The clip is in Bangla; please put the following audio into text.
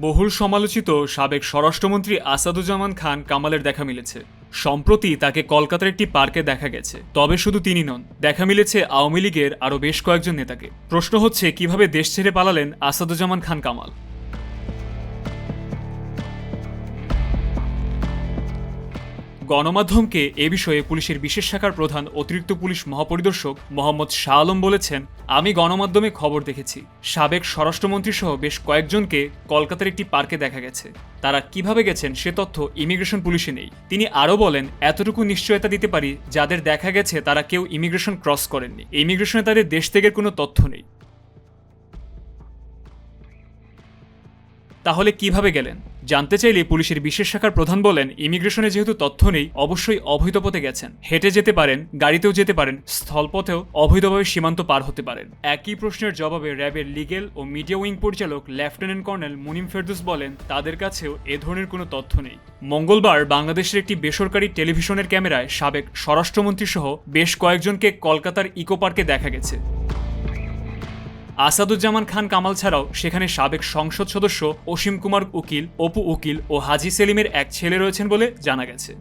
বহুল সমালোচিত সাবেক স্বরাষ্ট্রমন্ত্রী আসাদুজ্জামান খান কামালের দেখা মিলেছে। সম্প্রতি তাকে কলকাতার একটি পার্কে দেখা গেছে। তবে শুধু তিনি নন, দেখা মিলেছে আওয়ামী লীগের আরও বেশ কয়েকজন নেতাকে। প্রশ্ন হচ্ছে, কীভাবে দেশ ছেড়ে পালালেন আসাদুজ্জামান খান কামাল? গণমাধ্যমকে এ বিষয়ে পুলিশের বিশেষ শাখার প্রধান অতিরিক্ত পুলিশ মহাপরিদর্শক মোহাম্মদ শাহ আলম বলেছেন, আমি গণমাধ্যমে খবর দেখেছি। সাবেক স্বরাষ্ট্রমন্ত্রী সহ বেশ কয়েকজনকে কলকাতার একটি পার্কে দেখা গেছে। তারা কীভাবে গেছেন সে তথ্য ইমিগ্রেশন পুলিশে নেই। তিনি আরও বলেন, এতটুকু নিশ্চয়তা দিতে পারি, যাদের দেখা গেছে তারা কেউ ইমিগ্রেশন ক্রস করেননি। ইমিগ্রেশনে তাদের দেশ থেকে কোনো তথ্য নেই। তাহলে কীভাবে গেলেন? জানতে চাইলে পুলিশের বিশেষ শাখার প্রধান বলেন, ইমিগ্রেশনে যেহেতু তথ্য নেই, অবশ্যই অবৈধ পথে গেছেন। হেঁটে যেতে পারেন, গাড়িতেও যেতে পারেন, স্থলপথেও অবৈধভাবে সীমান্ত পার হতে পারেন। একই প্রশ্নের জবাবে র্যাবের লিগেল ও মিডিয়া উইং পরিচালক লেফটেন্যান্ট কর্নেল মুনিম ফেরদুস বলেন, তাদের কাছেও এ ধরনের কোনো তথ্য নেই। মঙ্গলবার বাংলাদেশের একটি বেসরকারি টেলিভিশনের ক্যামেরায় সাবেক স্বরাষ্ট্রমন্ত্রী সহ বেশ কয়েকজনকে কলকাতার ইকো পার্কে দেখা গেছে। আসাদুজ্জামান খান কামাল ছাড়াও সেখানে সাবেক সংসদ সদস্য অসীম কুমার উকিল, অপু উকিল ও হাজি সেলিমের এক ছেলে রয়েছেন বলে জানা গেছে।